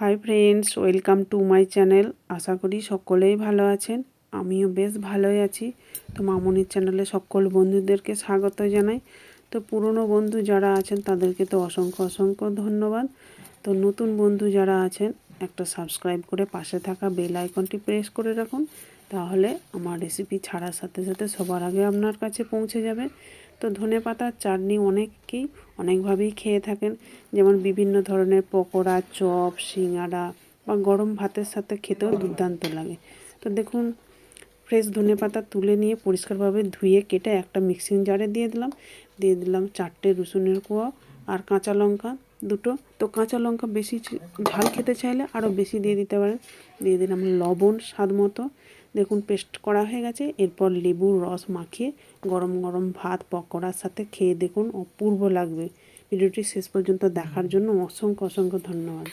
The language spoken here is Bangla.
Hi friends welcome to my channel আশা করি সকলেই ভালো আছেন। আমিও বেশ ভালোই আছি। তো মামনির চ্যানেলে সকল বন্ধুদেরকে স্বাগত জানাই। তো পুরনো বন্ধু যারা আছেন, তাদেরকে তো অসংখ্য অসংখ্য ধন্যবাদ। তো নতুন বন্ধু যারা আছেন, একটা সাবস্ক্রাইব করে পাশে থাকা বেল আইকনটি প্রেস করে রাখুন। তাহলে আমার রেসিপি ছাড়ার সাথে সাথে সবার আগে আপনার কাছে পৌঁছে যাবে। তো ধনে পাতার চাটনি অনেকেই অনেকভাবেই খেয়ে থাকেন। যেমন বিভিন্ন ধরনের পকোড়া, চপ, সিঙ্গাড়া বা গরম ভাতের সাথে খেতেও দুর্দান্ত লাগে। তো দেখুন ফ্রেশ ধনে পাতা তুলে নিয়ে পরিষ্কারভাবে ধুয়ে কেটে একটা মিক্সিং জারে দিয়ে দিলাম। দিয়ে দিলাম চারটে রসুনের কোয়া আর কাঁচা লঙ্কা দুটো। তো কাঁচা লঙ্কা বেশি ঝাল খেতে চাইলে আরও বেশি দিয়ে দিতে পারেন। দিয়ে দিলাম লবণ স্বাদ মতো। দেখুন পেস্ট করা হয়ে গেছে। এরপর লেবুর রস মাখিয়ে গরম গরম ভাত পকোড়ার সাথে খেয়ে দেখুন অপূর্ব লাগবে। ভিডিওটি শেষ পর্যন্ত দেখার জন্য অসংখ্য অসংখ্য ধন্যবাদ।